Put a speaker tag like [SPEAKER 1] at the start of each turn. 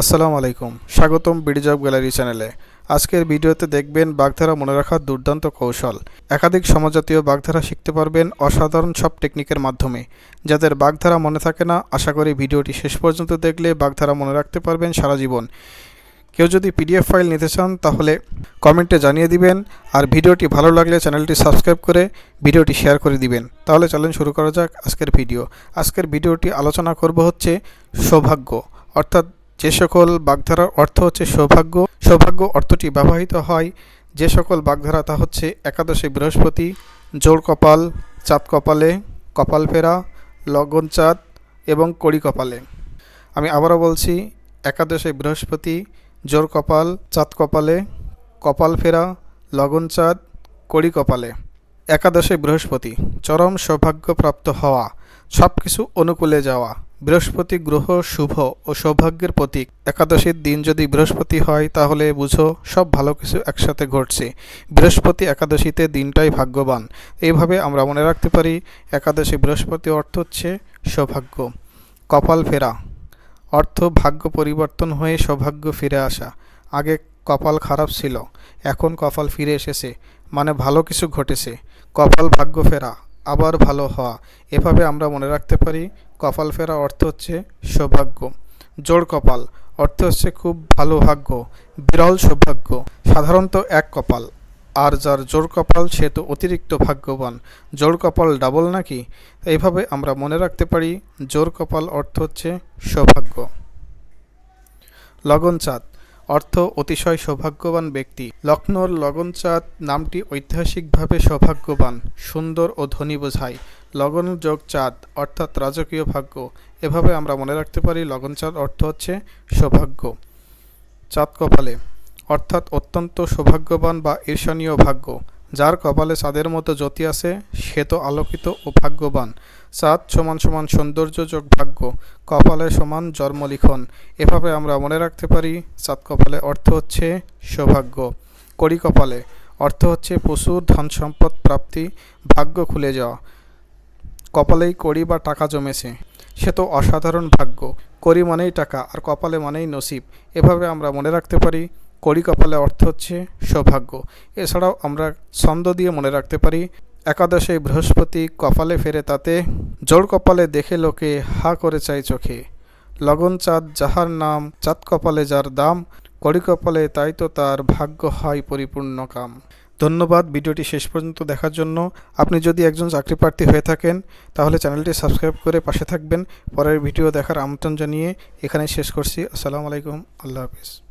[SPEAKER 1] আসসালামু আলাইকুম। স্বাগতম বিডি জব গ্যালারি চ্যানেলে। আজকের ভিডিওতে দেখবেন বাগধারা মনে রাখার দুর্দান্ত কৌশল। একাধিক সমজাতীয় বাগধারা শিখতে পারবেন অসাধারণ সব টেকনিকের মাধ্যমে। যাদের বাগধারা মনে থাকে না, আশা করি ভিডিওটি শেষ পর্যন্ত দেখলে বাগধারা মনে রাখতে পারবেন সারা জীবন। কেউ যদি পিডিএফ ফাইল নিতে চান, তাহলে কমেন্টে জানিয়ে দিবেন। আর ভিডিওটি ভালো লাগলে চ্যানেলটি সাবস্ক্রাইব করে ভিডিওটি শেয়ার করে দিবেন। তাহলে চলেন শুরু করা যাক আজকের ভিডিও। আজকের ভিডিওটি আলোচনা করব হচ্ছে সৌভাগ্য, অর্থাৎ যে সকল বাগধারার অর্থ হচ্ছে সৌভাগ্য সৌভাগ্য অর্থটি ব্যবহৃত হয় যে সকল বাগধারা তা হচ্ছে একাদশী বৃহস্পতি, জোড় কপাল, চাঁদ কপালে, কপাল ফেরা, লগন চাঁদ এবং কড়ি কপালে। আমি আবারও বলছি, একাদশী বৃহস্পতি জোর কপাল, চাঁদ কপালে, কপাল ফেরা, লগন চাঁদ, কড়ি কপালে। একাদশে বৃহস্পতি, চরম সৌভাগ্যপ্রাপ্ত হওয়া সব কিছু অনুকূলে যাওয়া। বৃহস্পতি গ্রহ শুভ ও সৌভাগ্যের প্রতীক। একাদশীর দিন যদি বৃহস্পতি হয়, তাহলে বুঝো, সব ভালো কিছু একসাথে ঘটছে। বৃহস্পতি একাদশীতে দিনটাই ভাগ্যবান। এইভাবে আমরা মনে রাখতে পারি, একাদশী বৃহস্পতি অর্থ হচ্ছে সৌভাগ্য। কপাল ফেরা। অর্থ ভাগ্য পরিবর্তন হয়ে সৌভাগ্য ফিরে আসা। আগে কপাল খারাপ ছিল, এখন কপাল ফিরে এসেছে মানে ভালো কিছু ঘটেছে। কপাল ভাগ্য ফেরা। আবার ভালো হওয়া। এভাবে আমরা মনে রাখতে পারি, কপাল ফেরা অর্থ হচ্ছে সৌভাগ্য। জোড় কপাল অর্থ হচ্ছে খুব ভালো ভাগ্য, বিরল সৌভাগ্য, সাধারণত এক কপাল। আর যার জোড় কপাল, সে তো অতিরিক্ত ভাগ্যবান। জোড় কপাল ডাবল নাকি? এইভাবে আমরা মনে রাখতে পারি, জোর কপাল অর্থ হচ্ছে সৌভাগ্য। লগন চাঁদ অর্থ অতিশয় সৌভাগ্যবান ব্যক্তি। লক্ষ্ণৌর লগনচাঁদ নামটি ঐতিহাসিকভাবে সৌভাগ্যবান, সুন্দর ও ধনী বোঝায়। লগন যোগ চাঁদ, অর্থাৎ রাজকীয় ভাগ্য। এভাবে আমরা মনে রাখতে পারি লগন চাঁদ অর্থ হচ্ছে সৌভাগ্য। চাঁদ কপালে, অর্থাৎ অত্যন্ত সৌভাগ্যবান বা ঈর্ষণীয় ভাগ্য। যার কপালে চাঁদের মতো জ্যোতি আছে, সে তো আলোকিত ও ভাগ্যবান। চাঁদ সমান সমান সৌন্দর্য যোগ ভাগ্য, কপালে সমান জন্মলিখন। এভাবে আমরা মনে রাখতে পারি চাঁদ কপালে অর্থ হচ্ছে সৌভাগ্য। কড়ি কপালে অর্থ হচ্ছে প্রচুর ধন সম্পদ, প্রাপ্তি, ভাগ্য খুলে যাওয়া। কপালেই কড়ি বা টাকা জমেছে, সে তো অসাধারণ ভাগ্য। কড়ি মানেই টাকা, আর কপালে মানেই নসিব। এভাবে আমরা মনে রাখতে পারি, কড়ি কপালে অর্থ হচ্ছে সৌভাগ্য। এছাড়াও আমরা ছন্দ দিয়ে মনে রাখতে পারি একাদশে বৃহস্পতি কপালে ফেরে তাতে জোর কপালে দেখে লোকে হা করে চাই চোখে। লগন চাঁদ যাহার নাম, চাঁদ কপালে যার দাম, কড়ি কপালে তাই তো তার ভাগ্য হয় পরিপূর্ণ কাম। ধন্যবাদ, ভিডিওটি শেষ পর্যন্ত দেখার জন্য। আপনি যদি একজন চাকরি প্রার্থী হয়ে থাকেন, তাহলে চ্যানেলটি সাবস্ক্রাইব করে পাশে থাকবেন। পরের ভিডিও দেখার আমন্ত্রণ জানিয়ে এখানে শেষ করছি। আসসালামু আলাইকুম, আল্লাহ হাফিজ।